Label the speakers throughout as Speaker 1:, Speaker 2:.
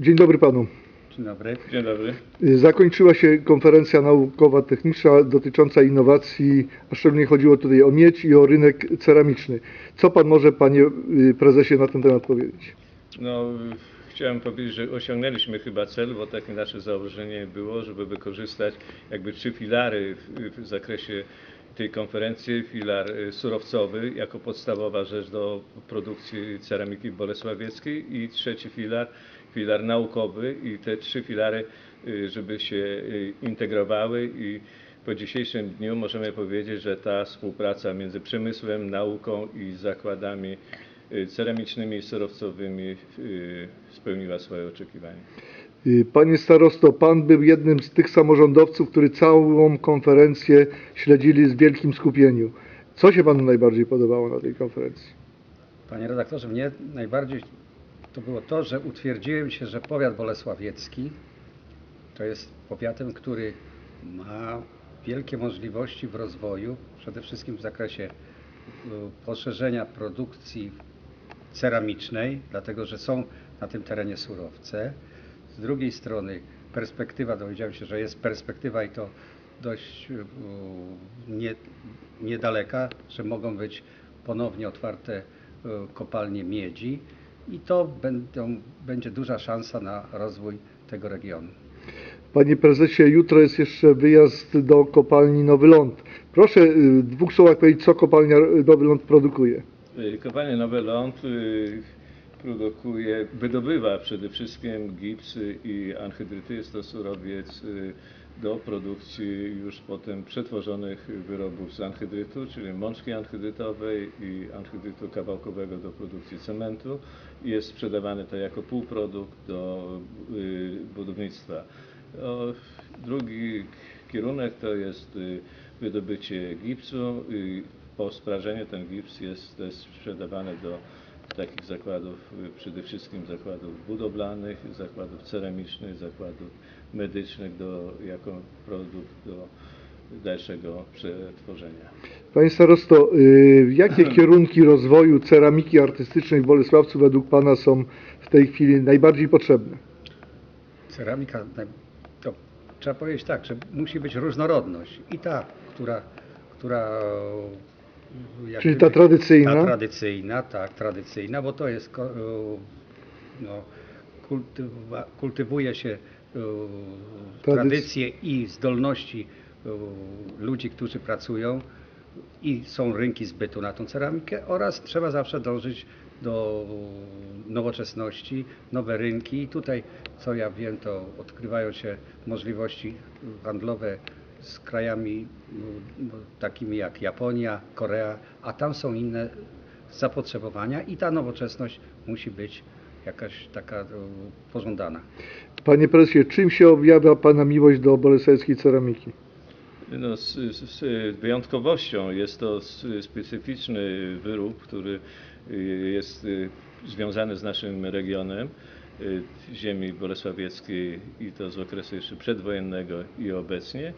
Speaker 1: Dzień dobry panu.
Speaker 2: Dzień dobry.
Speaker 3: Dzień dobry.
Speaker 1: Zakończyła się konferencja naukowa techniczna dotycząca innowacji, a szczególnie chodziło tutaj o miedź i o rynek ceramiczny. Co pan może, panie y, prezesie, na ten temat powiedzieć?
Speaker 3: No, chciałem powiedzieć, że osiągnęliśmy chyba cel, bo takie nasze założenie było, żeby wykorzystać jakby trzy filary w, w zakresie tej konferencji. Filar y, surowcowy jako podstawowa rzecz do produkcji ceramiki bolesławieckiej i trzeci filar, filar naukowy i te trzy filary, y, żeby się y, integrowały i po dzisiejszym dniu możemy powiedzieć, że ta współpraca między przemysłem, nauką i zakładami y, ceramicznymi i surowcowymi spełniła swoje oczekiwania.
Speaker 1: Panie starosto, pan był jednym z tych samorządowców, którzy całą konferencję śledzili z wielkim skupieniu. Co się panu najbardziej podobało na tej konferencji?
Speaker 2: Panie redaktorze, mnie najbardziej to było to, że utwierdziłem się, że powiat bolesławiecki to jest powiatem, który ma wielkie możliwości w rozwoju, przede wszystkim w zakresie y, poszerzenia produkcji ceramicznej, dlatego że są na tym terenie surowce. Z drugiej strony perspektywa, dowiedziałem się, że jest perspektywa i to dość y, nie, niedaleka, że mogą być ponownie otwarte y, kopalnie miedzi i to będą, będzie duża szansa na rozwój tego regionu.
Speaker 1: Panie prezesie, jutro jest jeszcze wyjazd do kopalni Nowy Ląd. Proszę y, w dwóch słowach powiedzieć, co kopalnia Nowy Ląd produkuje.
Speaker 3: Y, Kopalnia Nowy Ląd y, produkuje, wydobywa przede wszystkim gipsy i anhydryty. Jest to surowiec y, do produkcji już potem przetworzonych wyrobów z anhydrytu, czyli mączki anhydrytowej i anhydrytu kawałkowego do produkcji cementu. Jest sprzedawany to jako półprodukt do y, budownictwa. Drugi kierunek to jest y, wydobycie gipsu. Po sprażeniu ten gips jest też sprzedawany do takich zakładów, y, przede wszystkim zakładów budowlanych, zakładów ceramicznych, zakładów medycznych do, jako produkt do dalszego przetworzenia.
Speaker 1: Panie starosto, y, jakie kierunki rozwoju ceramiki artystycznej w Bolesławcu według pana są w tej chwili najbardziej potrzebne?
Speaker 2: Ceramika, to trzeba powiedzieć tak, że musi być różnorodność i ta, która, która
Speaker 1: Czyli ta tradycyjna?
Speaker 2: Ta tradycyjna, tak, tradycyjna, bo to jest, ko- no, kultywa, kultywuje się
Speaker 1: Tradyc-
Speaker 2: tradycje i zdolności ludzi, którzy pracują i są rynki zbytu na tą ceramikę oraz trzeba zawsze dążyć do nowoczesności, nowe rynki. I tutaj, co ja wiem, to odkrywają się możliwości handlowe z krajami mm, takimi jak Japonia, Korea, a tam są inne zapotrzebowania i ta nowoczesność musi być jakaś taka e, pożądana.
Speaker 1: Panie prezesie, czym się objawia pana miłość do bolesławskiej ceramiki?
Speaker 3: No, z, z, z wyjątkowością jest to specyficzny wyrób, który y, jest y, związany z naszym regionem ziemi bolesławieckiej i to z okresu jeszcze przedwojennego i obecnie.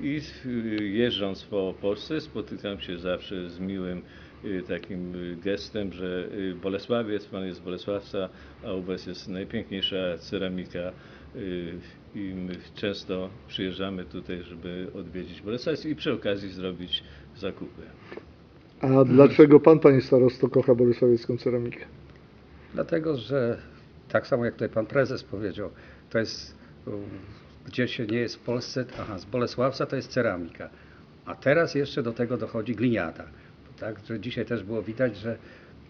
Speaker 3: I y, jeżdżąc po Polsce spotykam się zawsze z miłym y, takim y, gestem, że y, Bolesławiec, pan jest z Bolesławca, a u was jest najpiękniejsza ceramika y, i my często przyjeżdżamy tutaj, żeby odwiedzić Bolesławiec i przy okazji zrobić zakupy.
Speaker 1: A dlaczego pan, panie starosto, kocha bolesławiecką ceramikę?
Speaker 2: Dlatego, że tak samo jak tutaj pan prezes powiedział, to jest um, gdzie się nie jest w Polsce, aha, z Bolesławca to jest ceramika. A teraz jeszcze do tego dochodzi gliniada. Tak, że dzisiaj też było widać, że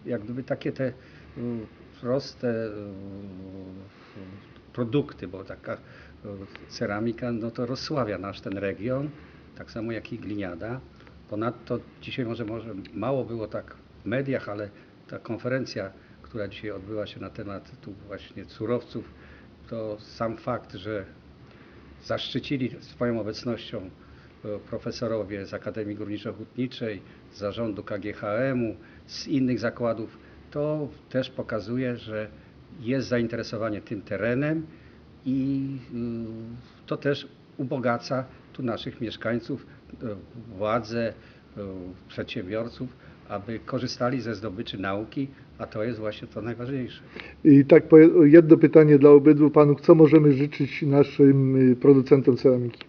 Speaker 2: jak gdyby takie te um, proste um, produkty, bo taka ceramika, no to rozsławia nasz ten region, tak samo jak i gliniada. Ponadto dzisiaj może, może mało było tak w mediach, ale ta konferencja, która dzisiaj odbyła się na temat tu właśnie surowców, to sam fakt, że zaszczycili swoją obecnością e, profesorowie z Akademii Górniczo-Hutniczej, z zarządu KGHM-u, z innych zakładów, to też pokazuje, że jest zainteresowanie tym terenem i y, to też ubogaca tu naszych mieszkańców, e, władze, e, przedsiębiorców aby korzystali ze zdobyczy nauki, a to jest właśnie to najważniejsze.
Speaker 1: I tak jedno pytanie dla obydwu panów. Co możemy życzyć naszym y, producentom ceramiki?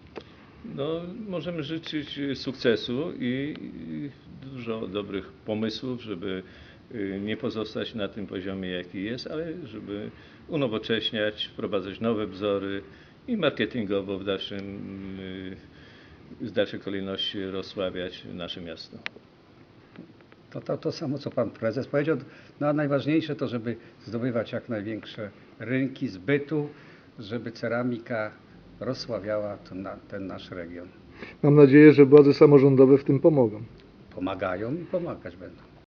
Speaker 3: No, możemy życzyć y, sukcesu i dużo dobrych pomysłów, żeby y, nie pozostać na tym poziomie, jaki jest, ale żeby unowocześniać, wprowadzać nowe wzory i marketingowo w dalszym, w dalszej kolejności rozsławiać nasze miasto.
Speaker 2: To, to, to samo, co pan prezes powiedział. No, a najważniejsze to, żeby zdobywać jak największe rynki zbytu, żeby ceramika rozsławiała ten, na, ten nasz region.
Speaker 1: Mam nadzieję, że władze samorządowe w tym pomogą.
Speaker 2: Pomagają i pomagać będą.